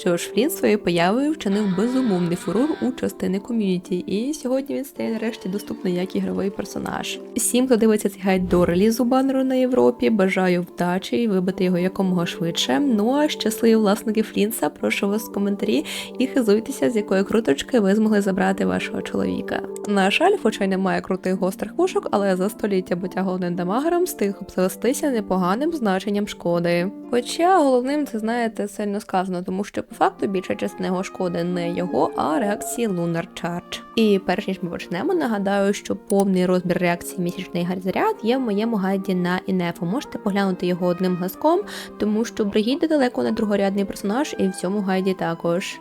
Що ж, Флін своєю появою вчинив безумовний фурор у частини ком'юніті, і сьогодні він стає нарешті доступний як ігровий персонаж. Всім, хто дивиться цей гайд до релізу банеру на Європі, бажаю вдачі і вибити його якомога швидше. Ну а щасливі власники Флінса, прошу вас в коментарі і хизуйтеся, з якої круточки ви змогли забрати вашого чоловіка. Наш Альф, хоча й не має крутих гострих пушок, але за століття буття головним дамагером встиг обзавестися непоганим значенням шкоди. Хоча головним це знаєте сильно сказано, тому що по факту більша частина його шкоди не його, а реакції Lunar Charge. І перш ніж ми почнемо, нагадаю, що повний розбір реакції місячний гарзаряд є в моєму гайді на Інефу. Можете поглянути його одним глазком, тому що Бригіда далеко не другорядний персонаж, і в цьому гайді також.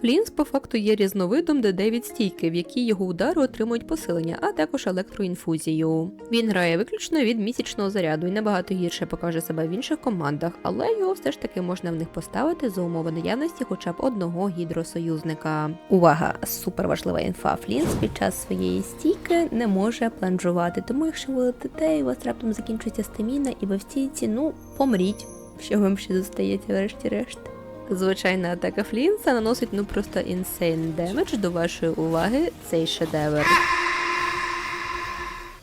Флінс по факту є різновидом Д9 стійки, в якій його удари отримують посилення, а також електроінфузію. Він грає виключно від місячного заряду і набагато гірше покаже себе в інших командах, але його все ж таки можна в них поставити за умови наявності хоча б одного гідросоюзника. Увага! Суперважлива інфа. Флінс під час своєї стійки не може планжувати, тому якщо ви летите і у вас раптом закінчується стаміна і ви в стійці, ну помріть, що вам ще зостається врешті-решт. Звичайна атака Флінса наносить ну просто інсейн демедж до вашої уваги цей шедевр.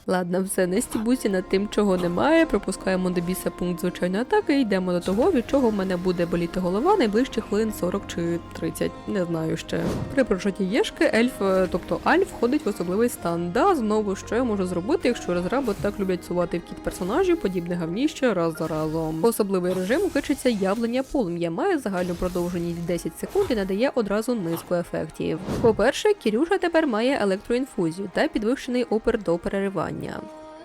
Ладно, все, не стібуся над тим, чого немає. Пропускаємо до біса пункт звичайної атаки і йдемо до того, від чого в мене буде боліти голова найближчі хвилин 40 чи 30, не знаю ще. При прожиті єшки ельф, е, тобто альф, входить в особливий стан. Да, знову що я можу зробити, якщо розраби так люблять сувати в кіт персонажів, подібне гавніще раз за разом. Особливий режим кличеться явлення полум'я, має загальну продовженість 10 секунд і надає одразу низку ефектів. По-перше, Кірюша тепер має електроінфузію та підвищений опер до переривання.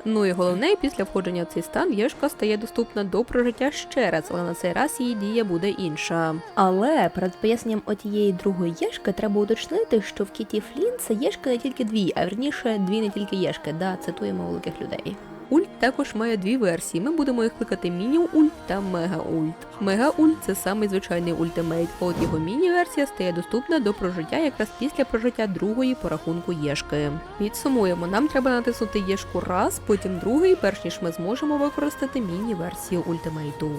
Ну і головне, після входження в цей стан Єшка стає доступна до прожиття ще раз, але на цей раз її дія буде інша. Але перед поясненням отієї другої єшки треба уточнити, що в кіті Флінце єшка не тільки дві, а верніше дві не тільки єшки, да, цитуємо великих людей. Ульт також має дві версії. Ми будемо їх кликати міні-ульт та мега-ульт. Мега-ульт це самий звичайний ультимейт, а от його міні-версія стає доступна до прожиття якраз після прожиття другої по рахунку єшки. Підсумуємо, нам треба натиснути єшку раз, потім другий, перш ніж ми зможемо використати міні-версію ультимейту.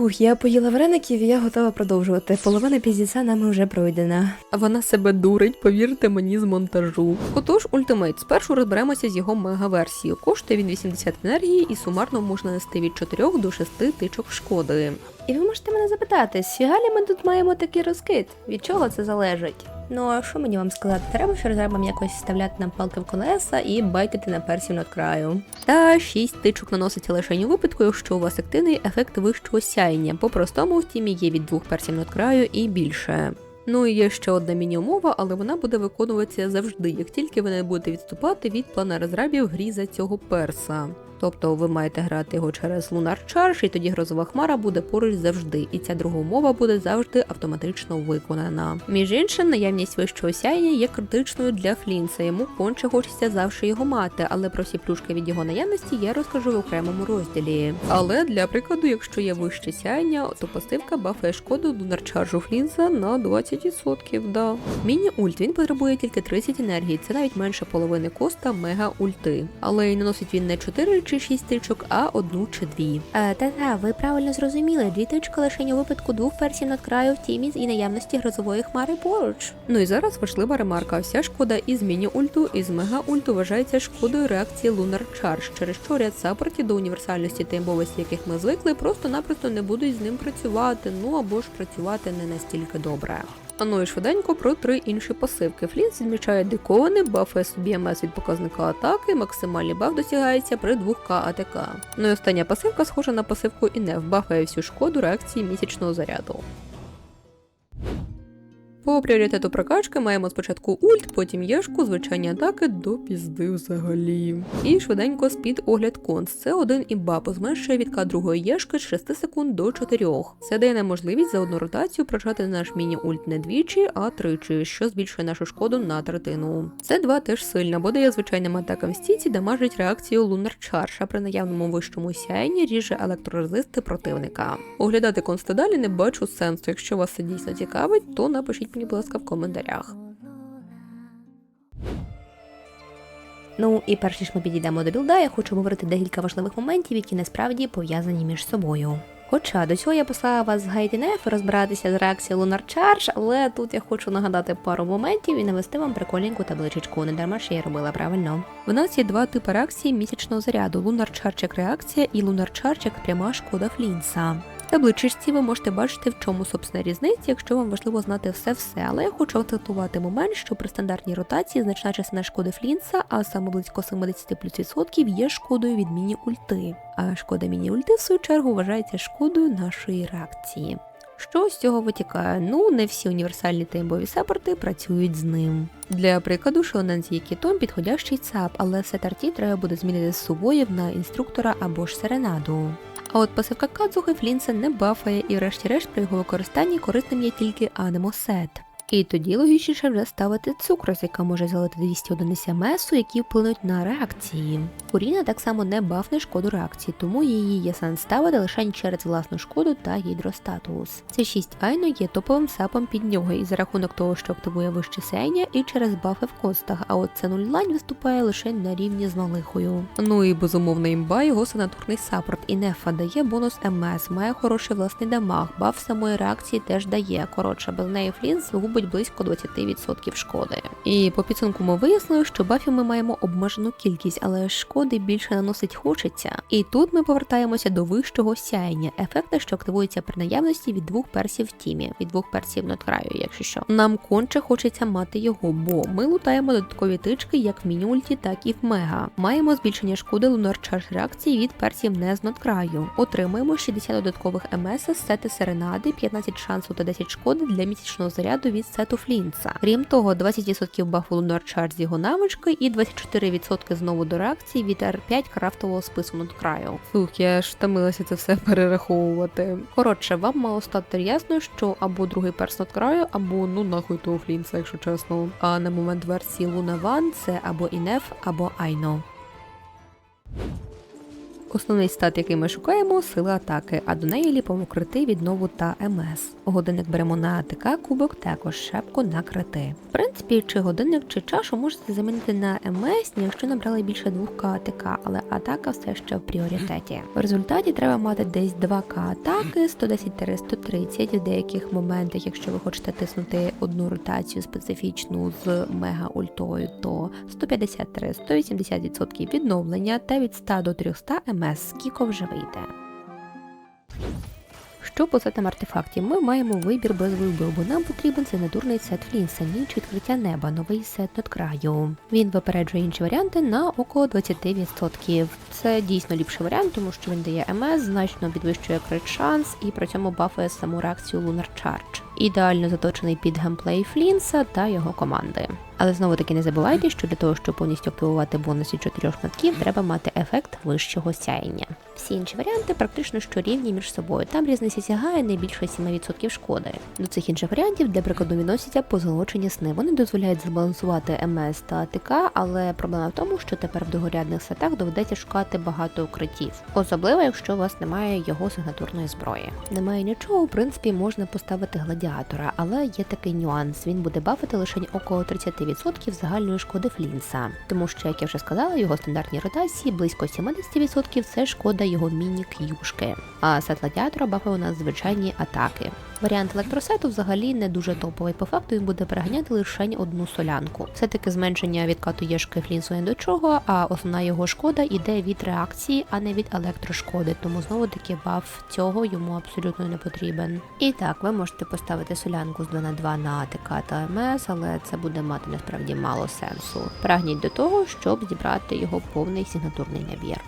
Фух, я поїла вареників і я готова продовжувати. Половина піздіця нами вже пройдена. Вона себе дурить, повірте мені з монтажу. Отож, ультимейт. Спершу розберемося з його мега-версією. Коштує він 80 енергії і сумарно можна нести від 4 до 6 тичок шкоди. І ви можете мене запитати, сігалі ми тут маємо такий розкид? Від чого це залежить? Ну а що мені вам сказати? Треба що розрабам якось вставляти нам палки в колеса і байтити на персів над краю. Та 6 тичок наноситься лише у випадку, якщо у вас активний ефект вищого сяєння. По-простому в тімі є від двох персів над краю і більше. Ну і є ще одна міні-умова, але вона буде виконуватися завжди, як тільки ви не будете відступати від плана розрабів грі за цього перса. Тобто ви маєте грати його через Lunar Charge, і тоді грозова хмара буде поруч завжди, і ця друга умова буде завжди автоматично виконана. Між іншим, наявність вищого сяєння є критичною для Флінса. Йому конче хочеться завжди його мати, але про всі плюшки від його наявності я розкажу в окремому розділі. Але для прикладу, якщо є вище сяєння, то пасивка бафає шкоду Lunar Charge Флінса на 20%. Да. Міні-ульт він потребує тільки 30 енергії, це навіть менше половини коста мега ульти. Але й наносить він не 4 чи 6 тичок, а одну чи дві. Е, та-та, ви правильно зрозуміли, дві тички лише у випадку двох персів над краю в тімі і наявності грозової хмари поруч. Ну і зараз важлива ремарка. Вся шкода із міні-ульту і з мега-ульту вважається шкодою реакції Lunar Charge, через що ряд саппортів до універсальності та яких ми звикли, просто-напросто не будуть з ним працювати, ну або ж працювати не настільки добре. А ну швиденько про три інші пасивки. Флінс відмічає диковини, бафує собі МС від показника атаки, максимальний баф досягається при 2К АТК. Ну і остання пасивка схожа на пасивку Інеф, бафає всю шкоду реакції місячного заряду. По пріоритету прокачки маємо спочатку ульт, потім єшку, звичайні атаки до пізди взагалі. І швиденько спід огляд конс. Це один імбап, зменшує відкат другої єшки з 6 секунд до 4. Це дає нам можливість за одну ротацію прочати наш міні-ульт не двічі, а тричі, що збільшує нашу шкоду на третину. Це два теж сильно, бо дає звичайним атакам стійці дамажить реакцію Lunar Charge, а при наявному вищому сяєнні ріже електрорезисти противника. Оглядати консти далі не бачу сенсу. Якщо вас це дійсно цікавить, то напишіть мені, будь ласка, в коментарях. Ну і перш ніж ми підійдемо до білда, я хочу говорити декілька важливих моментів, які насправді пов'язані між собою. Хоча до цього я послала вас з Гайтінеф розбиратися з реакцією Lunar Charge, але тут я хочу нагадати пару моментів і навести вам прикольненьку табличечку. Не дарма що я робила правильно. В нас є два типи реакції місячного заряду: Lunar Charge як реакція і Lunar Charge як пряма шкода Флінса. В табличці ви можете бачити, в чому собственно різниця, якщо вам важливо знати все-все. Але я хочу акцентувати момент, що при стандартній ротації значна частина шкоди Флінса, а саме близько 70 плюс відсотків, є шкодою від міні-ульти. А шкода міні-ульти, в свою чергу, вважається шкодою нашої реакції. Що з цього витікає? Ну, не всі універсальні таймбові саппорти працюють з ним. Для прикладу, Шонензі Кітон підходящий ЦАП, але все тарті треба буде змінити з сувоїв на інструктора або ж серенаду. А от пасивка кадзуги Флінса не бафає, і врешті-решт при його використанні корисним є тільки анемосет. І тоді логічніше вже ставити цукрос, яка може залити 200 одиниць месу, які вплинуть на реакції. Куріна так само не бафне шкоду реакції, тому її є сенс ставити лише через власну шкоду та гідростатус. Це 6 айно є топовим сапом під нього, і за рахунок того, що активує вище сеяння, і через бафи в костах, а от це нуль виступає лише на рівні з малихою. Ну і безумовно імба його санатурний саппорт і нефа дає бонус МС, має хороший власний дамаг, баф самої реакції теж дає. Коротше, без неї флінс губить близько 20% шкоди. І по підсумку ми вияснили, що бафів ми маємо обмежену кількість, але шкоди більше наносить хочеться. І тут ми повертаємося до вищого сяєння, ефекта, що активується при наявності від двох персів в тімі, від двох персів ноткраю, якщо що. Нам конче хочеться мати його, бо ми лутаємо додаткові тички як в мінюльті, так і в мега. Маємо збільшення шкоди Lunar Charge реакції від персів не з ноткраю. Отримуємо 60 додаткових МС з сети серенади, 15 шансу та 10 шкоди для місячного заряду від сету Флінца. Крім того, 20% бафу Charge з його навички і 24% знову до реакції від R5 крафтового спису ноткраю. Фух, я ж втомилася це все перераховувати. Коротше, вам мало стати ясно, що або другий перс ноткраю, або ну нахуй того Флінца, якщо чесно. А на момент версії Luna One це або Інеф, або Айно. Основний стат, який ми шукаємо, сила атаки, а до неї ліпимо крити, віднову та МС. Годинник беремо на АТК, кубок також шепку на крити. В принципі, чи годинник, чи чашу можете замінити на МС, якщо набрали більше 2К АТК, але атака все ще в пріоритеті. В результаті треба мати десь 2К атаки, 110-130 в деяких моментах, якщо ви хочете тиснути одну ротацію специфічну з мега ультою, то 153-180% відновлення та від 100 до 300 МС, скільки вже вийде. Що по сетам артефактів? Ми маємо вибір без вибору, бо нам потрібен сигнатурний сет Флінса, ніч відкриття неба, новий сет над краю. Він випереджує інші варіанти на около 20%. Це дійсно ліпший варіант, тому що він дає МС, значно підвищує крит шанс і при цьому бафує саму реакцію Lunar Charge. Ідеально заточений під геймплей Флінса та його команди. Але знову таки не забувайте, що для того, щоб повністю активувати бонуси чотирьох шматків, треба мати ефект вищого сяєння. Всі інші варіанти практично що рівні між собою. Там різниця сягає не більше 7% шкоди. До цих інших варіантів для прикладу відносяться позолочені сни. Вони дозволяють збалансувати МС та АТК, але проблема в тому, що тепер в другорядних сетах доведеться шукати багато укриттів, особливо якщо у вас немає його сигнатурної зброї. Немає нічого, в принципі, можна поставити гладіатора, але є такий нюанс. Він буде бафити лише около 30% загальної шкоди Флінса, тому що, як я вже сказала, його стандартні ротації близько 70% це шкода його міні-к'юшки. А сет гладіатора бафає у нас звичайні атаки. Варіант електросету взагалі не дуже топовий. По факту він буде переганяти лише одну солянку. Все таки зменшення відкату єшки Флінсу не до чого, а основна його шкода йде від реакції, а не від електрошкоди. Тому знову таки баф цього йому абсолютно не потрібен. І так, ви можете поставити солянку з 2 на 2 на АТК та МС, але це буде мати насправді мало сенсу. Прагніть до того, щоб зібрати його повний сигнатурний набір.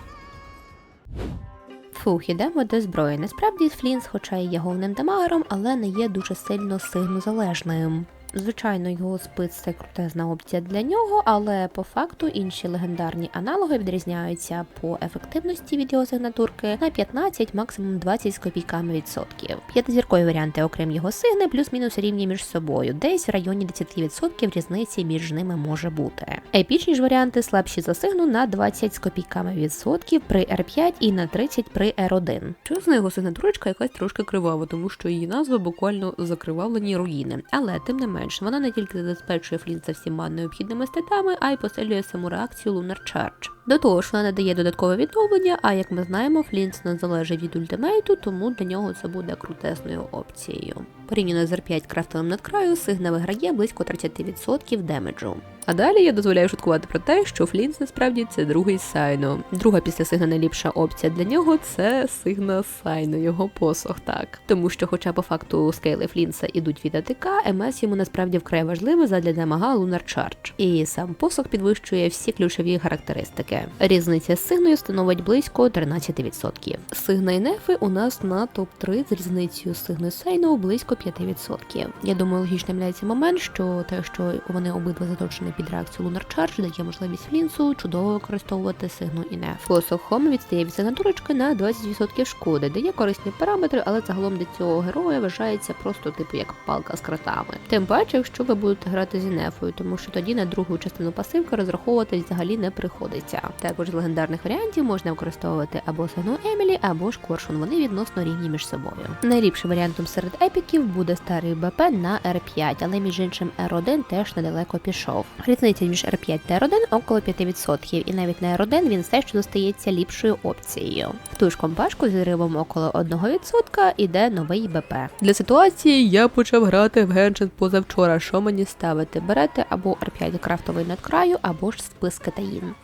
Фух, ідемо до зброї. Насправді Флінс, хоча і є головним дамагером, але не є дуже сильно сигнозалежним. Звичайно, його спис це крутезна опція для нього, але по факту інші легендарні аналоги відрізняються по ефективності від його сигнатурки на 15, максимум 20 з копійками відсотків. П'ятизіркові варіанти, окрім його сигни, плюс-мінус рівні між собою, десь в районі 10% різниці між ними може бути. Епічні ж варіанти слабші за сигну на 20 з копійками відсотків при R5 і на 30 при R1. Чесно, його сигнатурочка якась трошки кривава, тому що її назва буквально закривавлені руїни, але тим не менш. Менш, вона не тільки забезпечує Флінца всіма необхідними статами, а й посилює саму реакцію Lunar Charge. До того ж, вона надає додаткове відновлення, а як ми знаємо, Флінц не залежить від ультимейту, тому для нього це буде крутесною опцією. Порівняно з R5 крафтовим надкраю, Сигна виграє близько 30% демеджу. А далі я дозволяю шуткувати про те, що Флінц насправді це другий Сайно. Друга після Сигна найліпша опція для нього це Сигна Сайно, його посох, так. Тому що, хоча по факту скейли Флінца ідуть від АТК, МС йому насправді вкрай важливо задля дамага Lunar Charge. І сам посох підвищує всі ключові характеристики. Різниця з Сигною становить близько 13%. Сигна і нефи у нас на топ-3 з різницею з Сигною Сайно близько 5%. Я думаю, логічним являється момент, що те, що вони обидва заточені під реакцію Lunar Charge, дає можливість Флінсу чудово використовувати Сигну і неф. Посохом відстає від сигнатурочки на 20% шкоди, дає корисні параметри, але загалом для цього героя вважається просто типу як палка з кротами. Тим паче, якщо ви будете грати з нефою, тому що тоді на другу частину пасивки розраховувати взагалі не приходиться. Також з легендарних варіантів можна використовувати або Сигну Емілі, або ж Коршун. Вони відносно рівні між собою. Найліпшим варіантом серед епіків буде старий БП на R5, але між іншим R1 теж недалеко пішов. Різниця між R5 та R1 около 5%, і навіть на R1 він все ще достається ліпшою опцією. В ту ж компашку з зривом около 1% іде новий БП. Для ситуації я почав грати в Геншин позавчора. Що мені ставити? Берете або R5 крафтовий над краю, або ж списки Катаїн.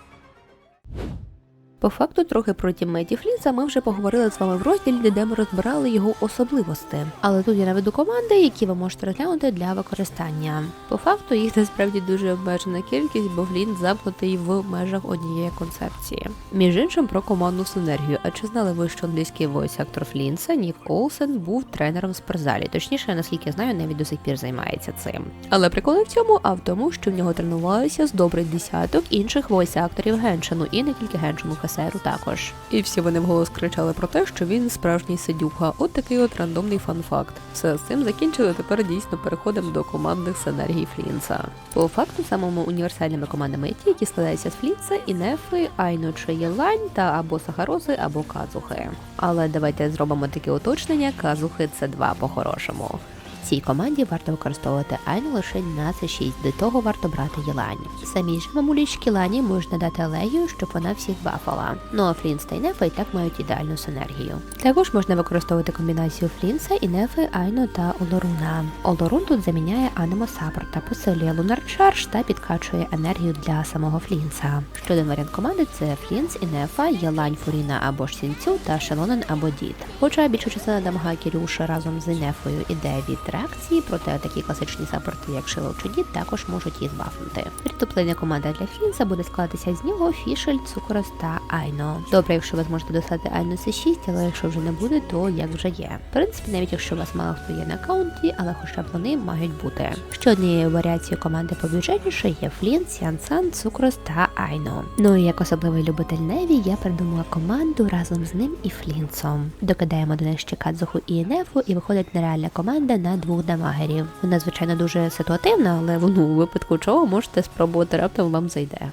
По факту, трохи про тіммейтів Флінса ми вже поговорили з вами в розділі, де ми розбирали його особливості. Але тут я наведу команди, які ви можете розглянути для використання. По факту їх насправді дуже обмежена кількість, бо Флінт замкнутий в межах однієї концепції. Між іншим про командну синергію. А чи знали ви, що англійський войс актор Флінса Нік Олсен був тренером в спортзалі? Точніше, наскільки я знаю, навіть до сих пір займається цим. Але прикол не в цьому, а в тому, що в нього тренувалися з добрий десяток інших войс-акторів Геншину і не тільки Геншину ФСРу також. І всі вони вголос кричали про те, що він справжній сидюха. От такий от рандомний фан-факт. Все з цим закінчили. Тепер дійсно переходимо до командних синергій Флінса. По факту самими універсальними командами ті, які складаються з Флінса, Інефи, Айно чи Єлань та або Сахарози, або Казухи. Але давайте зробимо таке уточнення: Казухи це два по-хорошому. Цій команді варто використовувати Айну лише на C6, до того варто брати Єлань. Самій ж мамулічки Лані можна дати Алегію, щоб вона всіх бафала. Ну а Флінс та Інефа і так мають ідеальну синергію. Також можна використовувати комбінацію Флінса, Інефи, Айно та Олоруна. Олорун тут заміняє Анемо Саппорта, посилює Лунар Чардж та підкачує енергію для самого Флінса. Ще один варіант команди це Флінс, Інефа, Єлань, Фуріна або Сінцю та Шелонен або Дід. Хоча більша частина дамага Кірюша разом з Інефою іде від реакції, проте такі класичні саппорти, як Шило чи також можуть її збафнути. Рітоплейна команда для Флінса буде складатися з нього Фішель, Цукорос та Айно. Добре, якщо ви зможете достати Айно C6, але якщо вже не буде, то як вже є. В принципі, навіть якщо у вас мало хто є на аккаунті, але хоча б вони мають бути. Ще однією варіацією команди побюджетніше є Флінс, Янсан, Цукрос та Айно. Ну і як особливий любитель Неві, я придумала команду разом з ним і Флінсом. Докидаємо до них ще Кадзуху і Енефу, і виходить нереальна команда на двох дамагерів. Вона, звичайно, дуже ситуативна, але ну, у випадку чого можете спробувати раптом вам зайде.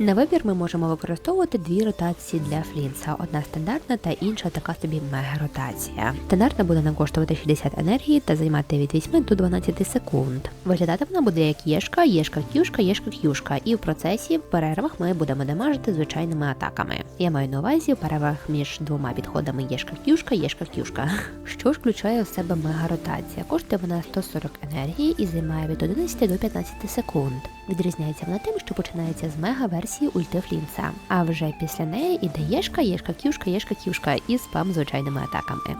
На вибір ми можемо використовувати дві ротації для флінса: одна стандартна та інша така собі мега-ротація. Стандартна буде нам коштувати 60 енергії та займати від 8 до 12 секунд. Виглядати вона буде як єшка, єшка к'юшка, єшка к'юшка, і в процесі в перервах ми будемо дамажити звичайними атаками. Я маю на увазі в перервах між двома підходами єшка к'юшка, єшка к'юшка. Що ж включає в себе мега-ротація? Коштує вона 140 енергії і займає від 11 до 15 секунд. Відрізняється вона тим, що починається з мега-версії ульти Флінса, а вже після неї іде єшка, єшка к'юшка, єшка к'юшка і спам звичайними атаками.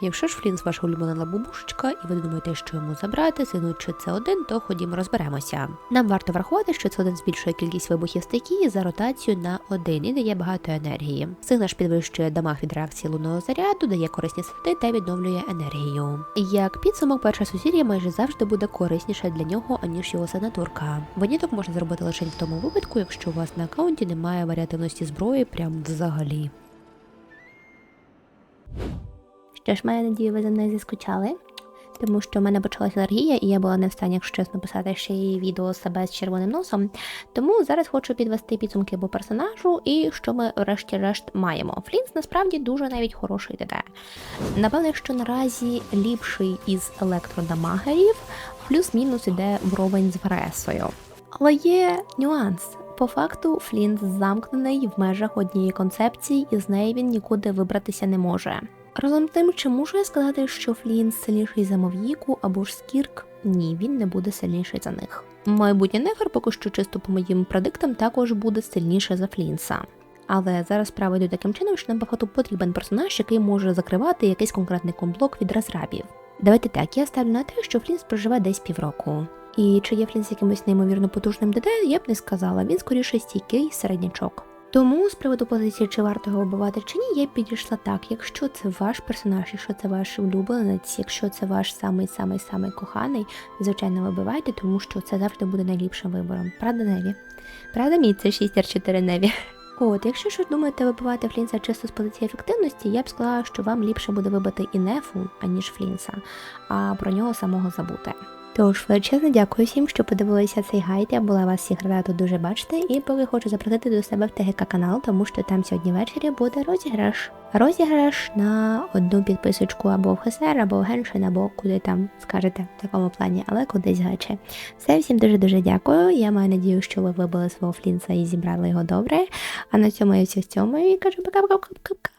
Якщо ж Флінс ваша улюблена лабубушечка, і ви думаєте, що йому забрати, сину чи це один, то ходімо розберемося. Нам варто врахувати, що це один збільшує кількість вибухів стихії за ротацію на один і дає багато енергії. Сигна ж підвищує дамаг від реакції лунного заряду, дає корисні сети та відновлює енергію. Як підсумок, перша сузір'я майже завжди буде корисніша для нього, аніж його сенатурка. Виняток можна зробити лише в тому випадку, якщо у вас на аккаунті немає варіативності зброї прям взагалі. Що ж, маю надію, ви за мною заскучали. тому що в мене почалася алергія, і я була не в стані, якщо чесно, писати ще й відео себе з червоним носом. Тому зараз хочу підвести підсумки по персонажу і що ми врешті-решт маємо. Флінс насправді дуже навіть хороший ДД. Напевно, що наразі ліпший із електродамагерів, плюс-мінус іде вровень з Варесою. Але є нюанс. По факту Флінт замкнений в межах однієї концепції, і з неї він нікуди вибратися не може. Разом з тим, чи можу я сказати, що Флінт сильніший за Мов'їку або ж Скірк? Ні, він не буде сильніший за них. Майбутнє Нефер, поки що чисто по моїм предиктам, також буде сильніше за Флінса. Але зараз справа йдуть таким чином, що нам походу потрібен персонаж, який може закривати якийсь конкретний комблок від розрабів. Давайте так, я ставлю на те, що Флінс проживе десь півроку. І чи є Флінс якимось неймовірно потужним ДД, я б не сказала. Він скоріше стійкий середнячок. Тому з приводу позиції, чи варто його вбивати чи ні, я підійшла так. Якщо це ваш персонаж, якщо це ваш улюбленець, якщо це ваш самий самий самий коханий, звичайно, вибивайте, тому що це завжди буде найліпшим вибором. Правда, Неві? Правда, мій це 6 4 Неві. От, якщо ж думаєте вибивати Флінса чисто з позиції ефективності, я б сказала, що вам ліпше буде вибити і Нефу, аніж Флінса, а про нього самого забути. Тож, величезно дякую всім, що подивилися цей гайд. Я була вас всіх рада тут дуже бачити, і поки хочу запросити до себе в ТГК канал, тому що там сьогодні ввечері буде розіграш. Розіграш на одну підписочку або в ХСР, або в Геншин, або куди там скажете в такому плані, але кудись гаче. Все, всім дуже дуже дякую. Я маю надію, що ви вибили свого флінса і зібрали його добре. А на цьому я всіх цьому і кажу пока-пока-пока-пока.